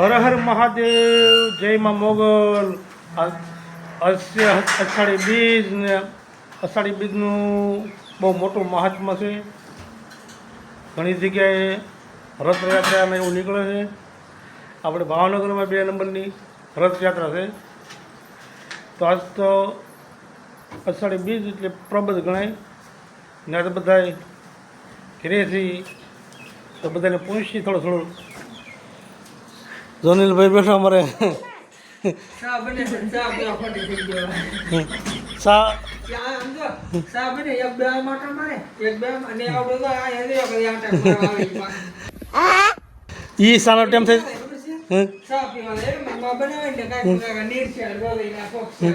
હર હર મહાદેવ, જય માં મોગલ. અષાઢી બીજ ને અષાઢી બીજનું બહુ મોટું મહાત્મા છે. ઘણી જગ્યાએ રથયાત્રા અને એવું નીકળે છે. આપણે ભાવનગરમાં બે નંબરની રથયાત્રા છે. તો આજ તો અષાઢી બીજ એટલે પ્રબધ ગણાય. ને આ તો બધાય ઘરેથી તો બધાને પૂછી થોડું થોડું. જોનીલભાઈ બેઠો અમારે. ઈ સાનો ટાઈમ થઈ તું દીકરી શું ચા પીવા લે, મમ્મા બનાવે ને કાંઈક કાંઈક નીર છે, રોલી ના કોક છે.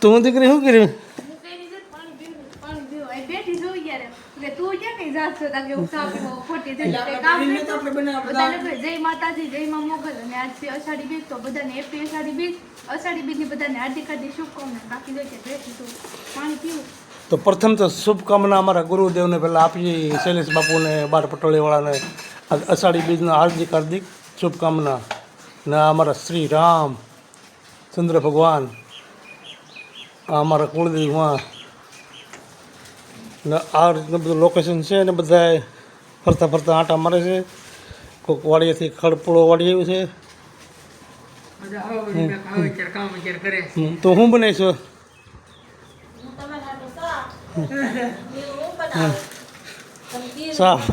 તું દીકરી શું કર્યું હું કઈ રીતે પાણી પીવું પાણી પીવું અહીં બેઠી છું યાર એટલે તું ક્યાં કે જાત છો તાકે હું સાફ ખોટી થઈ બધાને કહે, જય માતાજી જય માં મોગલ. અને આજ છે અષાઢી બીજ તો બધાને હેપી અષાઢી બીજ. અષાઢી બીજની બધાને હાર્દિક હાર્દિક શુભકામના. બાકી જોઈએ બેઠી તો. પાણી પીવું. તો પ્રથમ તો શુભકામના અમારા ગુરુદેવને પહેલાં આપીએ શૈલેષ બાપુને બાર પટોળીવાળાને અષાઢી બીજના હાર્દિક હાર્દિક શુભકામના. ને અમારા શ્રી રામ ચંદ્ર ભગવાન આ અમારા કુળદેવમાં ને આ રીતનું બધું લોકેશન છે ને બધા ફરતા ફરતા આંટા મારે છે. કોઈક વાડીએથી ખડપુળો વાળી આવ્યું છે. તો હું બનાવીશ સાફ.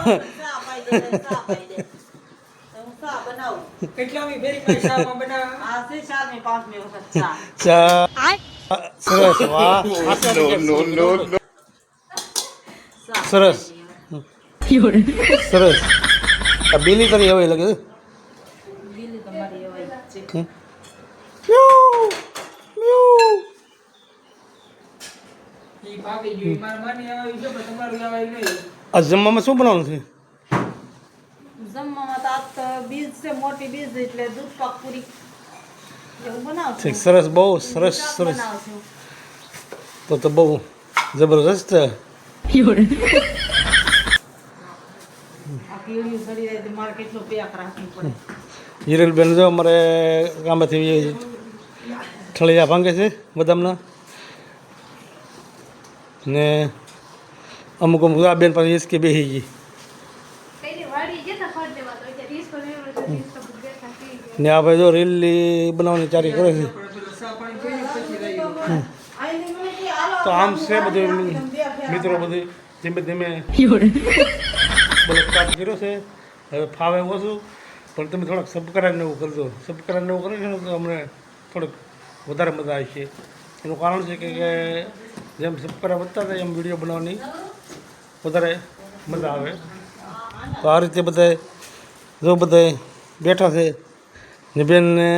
સરસ વાહ સરસ. સરસ. આ બીલી કરી હવે લાગે છે. આ જમવામાં શું બનાવવાનું છે? સરસ. બહુ સરસ સરસ. તો તો બહુ જબરજસ્ત. રાખવું પડે હિરલબેન જો અમારે ગામમાંથી ઠળિયા ભાંગે છે બદામના. ને અમુક અમુક આ બેન પાસે રિસ્કી બેસી ગઈ. ને આ ભાઈ જો રીલ બનાવવાની ચારી કરે છે પણ પેલું ચા પાણી પીને પછી રહ્યું. આઈની મને કે હાલો તો આમ છે બધું મિત્રો બધું ધીમે ધીમે બધો સ્ટાર્ટ કર્યો છે. હવે ફાવે ઓછું પણ તમે થોડાક સબસ્ક્રાઈબ ને એવું કરજો. સબસ્ક્રાઈબ એવું કરે છે ને તો અમને થોડુંક વધારે મજા આવી છે. એનું કારણ છે કે કે જેમ સબકરા વધતા થાય એમ વીડિયો બનાવવાની વધારે મજા આવે. તો આ રીતે બધા જો બધા બેઠા છે. ને બેનને.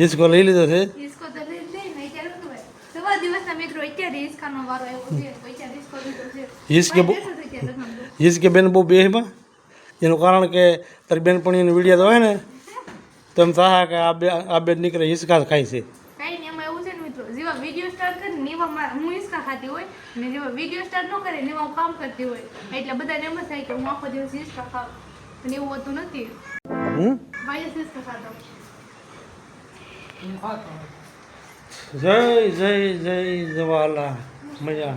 હિસકો લઈ લીધો છે રિસ્કો તો લઈ લે ને અત્યારે શું સવા દિવસના મિત્રો અત્યારે રિસ્કાનો વારો આવ્યો છે અત્યારે રિસ્કો લીધો છે. હિસકે. હિસકે બેન બહુ બેહમાં એનું કારણ કે તારી બેનપણીનો વીડિયો તો હોય ને તો એમ થાય કે આ બે આ બેન નીકળે હિસકા ખાય છે. કાંઈ નહીં એમાં એવું છે ને મિત્રો જેવા વીડિયો સ્ટાર્ટ કરે ને એવા હું હિસકા ખાતી હોય ને જેવા વીડિયો સ્ટાર્ટ ન કરે ને એવા હું કામ કરતી હોય એટલે બધાને એમ જ થાય કે હું આખો દિવસ હિસકા ખાવ. પણ એવું હોતું નથી. ભાઈ હિસકા હું ખાતો. જય જય જય જવાલા મજા.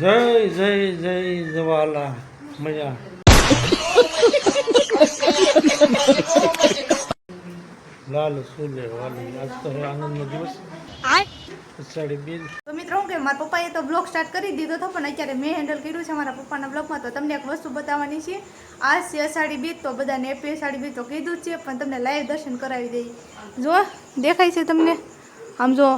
જય જય જય જવાલા મજા. લાલ સુલે વાલી આજ તો આનંદનો દિવસ. બીજ. તો મિત્રો કે મારા પપ્પાએ તો બ્લોગ સ્ટાર્ટ કરી દીધો હતો પણ અત્યારે મેં હેન્ડલ કર્યું છે મારા પપ્પાના બ્લોગમાં તો તમને એક વસ્તુ બતાવવાની છે. આ છે અષાઢી બીજ તો બધાને એપી અષાઢી બીજ તો કીધું જ છે પણ તમને લાઈવ દર્શન કરાવી દઈએ જો દેખાય છે તમને? આમ જો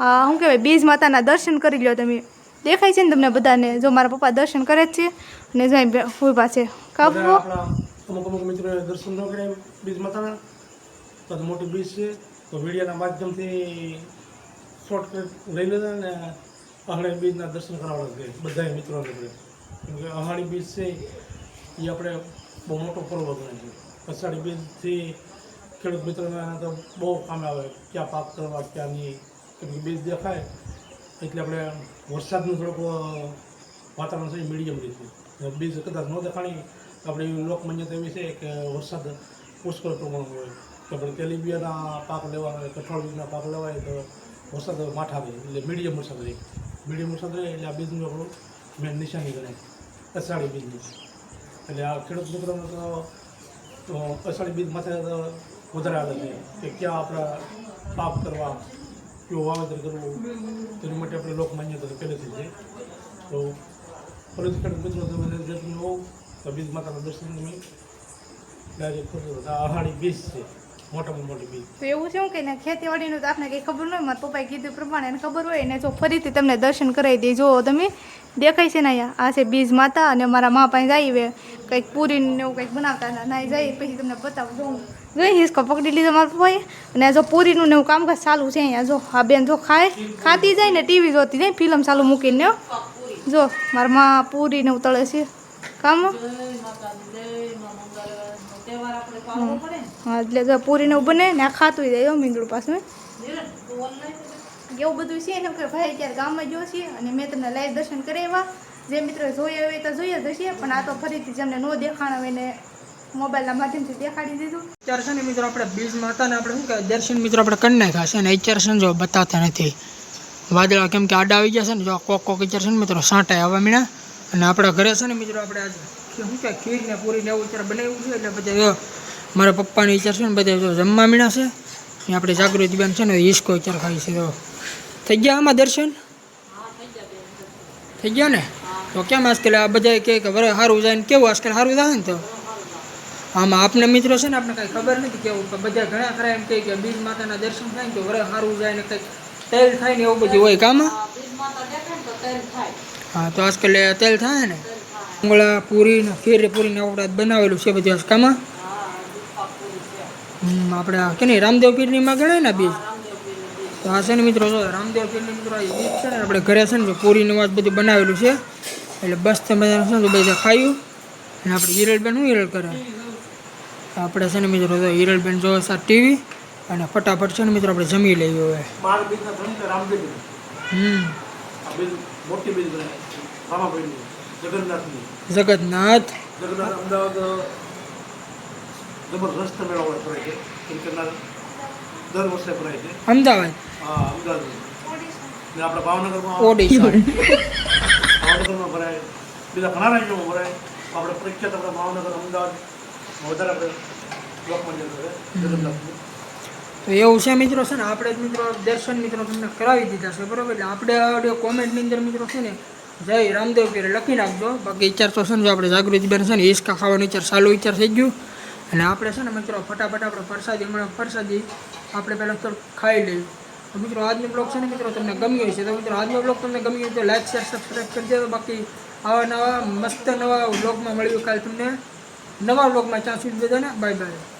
હા શું કહેવાય બીજ માતાના દર્શન કરી લો તમે. દેખાય છે ને તમને બધાને? જો મારા પપ્પા દર્શન કરે જ છે. અને જાય ઊભા છે. કાપવો અમુક અમુક મિત્રોએ દર્શન ન કર્યા બીજ માતાના? તો મોટી બીજ છે. તો વિડીયોના માધ્યમથી શોર્ટકટ લઈ લીધા ને અહાણી બીજના દર્શન કરાવવા છે બધા મિત્રોને આપણે કેમ કે અહાણી બીજ છે એ આપણે બહુ મોટો પર્વ ગણાય છે. અષાઢી બીજથી ખેડૂત મિત્રોને તો બહુ કામ આવે, ક્યાં પાક કરવા, ક્યાં નહીં. કેમ કે બીજ દેખાય, એટલે આપણે વરસાદનું થોડુંક વાતાવરણ છે મીડિયમ રીતે બીજ કદાચ ન દેખાણી આપણી લોકમાન્યતા એવી છે કે વરસાદ પુષ્કળ પ્રમાણમાં હોય. કે આપણે તેલીબિયાના પાક લેવાના હોય, કઠોળ બીજના પાક લેવાય, તો વરસાદ માઠ આવે એટલે મીડિયમ વરસાદ રહે મીડિયમ વરસાદ રહે એટલે આ બીજનું આપણું મેન નિશાની ગણાય અષાઢી બીજની. એટલે આ ખેડૂત મિત્રોને તો તો અષાઢી બીજ માથે વધારે આવે છે, કે ક્યાં આપણા પાપ કરવા, કેવું વાવેતર કરવું, તેની માટે આપણે લોકમાન્યતા તો પહેલેથી છે. તો ફરજ ખેડૂત મિત્રો, તમે જતું હોવ તો બીજ માતાના દર્શન તમે ડાયરેક્ટ કરજો તો આ અહાડી બીજ છે. મોટામાં મોટી બિલ તો એવું છે કે ને ખેતીવાડીનું તો આપણે કંઈ ખબર ન હોય મારા પપ્પાએ કીધું પ્રમાણે. એને ખબર હોય ને જો ફરીથી તમને દર્શન કરાવી દે. જો તમે દેખાય છે ને અહીંયા, આ છે બીજ માતા અને મારા મા પાસે જઈએ કંઈક પૂરી ને એવું કંઈક બનાવતા ના ના જાય, પછી તમને બતાવું. જો જોઈ હિસકો પકડી લીધો મારા પપ્પાએ. અને જો પૂરીનું ને એવું કામકાજ ચાલુ છે અહીંયા. જો આ બેન જો ખાય, ખાતી જાય ને ટીવી જોતી જાય ફિલ્મ ચાલુ મૂકીને જો, મારા મા પૂરી ને ઉતળે છે. કામ? હા એટલે પૂરીને એવું બને ને આ ખાતું જાય મીંદડું પાછું એવું બધું છે એમ કે ભાઈ અત્યારે ગામમાં ગયો છીએ અને મેં તમને લાઈવ દર્શન કરાવ્યા. જે મિત્રો જોયા હોય તો જોઈએ જ હશે પણ આ તો ફરીથી જેમને ન દેખાણ હોય ને મોબાઈલના માધ્યમથી દેખાડી દીધું. અત્યારે છે ને મિત્રો આપણે બીજમાં હતા ને આપણે શું કે દર્શન મિત્રો આપણે કરી નાખ્યા છે ને અત્યારે છે ને જો બતાતા નથી. વાદળા કેમ કે આડા આવી ગયા છે ને જો કોક કોક અત્યારે છે ને મિત્રો સાંટાય આવવા મીણા અને આપણા ઘરે છે ને મિત્રો, આપણે આજે શું કે ખીર ને પૂરી ને એવું અત્યારે બનાવ્યું છે એટલે બધા મારા પપ્પાને વિચાર છે ને બધા જમવા મીણા છે. ને આપણે જાગૃતિ બેન છે ને હિસકો અત્યારે ખાઈ છે. તો થઈ ગયા આમાં દર્શન? થઈ ગયા ને? તો કેમ આજકાલ આ બધા કહે કે વરે સારું જાય ને કેવું આજકાલ સારું થાય ને તો? આમાં આપને મિત્રો છે ને આપણે કાંઈ ખબર નથી કેવું કે બધા ઘણા ખરા એમ કહે કે બીજ માતાના દર્શન થાય ને તો વરે સારું જાય ને કંઈક તેલ થાય ને એવું બધું હોય કામાં? તો હા તો આજકાલ તેલ થાય ને? ઉંગળા પૂરી ને ખીર પૂરી ને આપણે બનાવેલું છે બધી આજ કામાં હા દૂધ પાક પૂરી છે હમ, આપણે આ કે નહીં રામદેવ પીરની માં ગણાય ને બીજ? તો આ છે ને મિત્રો જો રામદેવ પીરની મિત્રો આ બીજ છે ને આપણે ઘરે છે ને પૂરી વાત બધું બનાવેલું છે. એટલે બસ તમે છે ને બધા ખાયું અને આપણે હિરલબેન શું હિરલ કરે? આપણે છે ને મિત્રો જો હિરલબેન જોવે છે ટીવી અને ફટાફટ છે ને મિત્રો આપણે જમી લઈએ હવે. હમ. આ બીજ મોટી બીજ ગણાય રામાભાઈની જગન્નાથની જગતનાથ જગન્નાથ અમદાવાદ જબરદસ્ત મેળો હોય ભરાય છે કેમ કે ના દર વર્ષે ભરાય છે અમદાવાદ હા અમદાવાદ ને આપણા ભાવનગરમાં ઓડિશા ભાવનગરમાં ભરાય બીજા ઘણા રાજ્યોમાં ભરાય આપણે પ્રખ્યાત આપણે ભાવનગર અમદાવાદ વધારે આપણે લોકમાં જઈએ જગન્નાથનું તો એવું છે મિત્રો છે ને, આપણે જ મિત્રો દર્શન મિત્રો તમને કરાવી દીધા છે, બરાબર? એટલે આપણે આવડે કોમેન્ટની અંદર મિત્રો છે ને, જય રામદેવ પીરે લખી નાખજો. બાકી વિચાર તો છે ને જો આપણે જાગૃતિબેન છે ને, હિસકા ખાવાનો વિચાર ચાલુ વિચાર થઈ ગયું. અને આપણે છે ને મિત્રો ફટાફટ આપણે ફરસાદી હમણાં ફરસાદી આપણે પહેલાં તો ખાઈ લઈએ. તો મિત્રો આજનો બ્લોગ છે ને મિત્રો તમને ગમ્યો છે તો મિત્રો આજનો બ્લોગ તમને ગમ્યો હોય તો લાઈક શેર સબસ્ક્રાઈબ કરી દેજો. બાકી આવા નવા, મસ્ત નવા બ્લોગમાં મળ્યું કાલે તમને. નવા બ્લોગમાં ત્યાં સુધી બધાને બાય બાય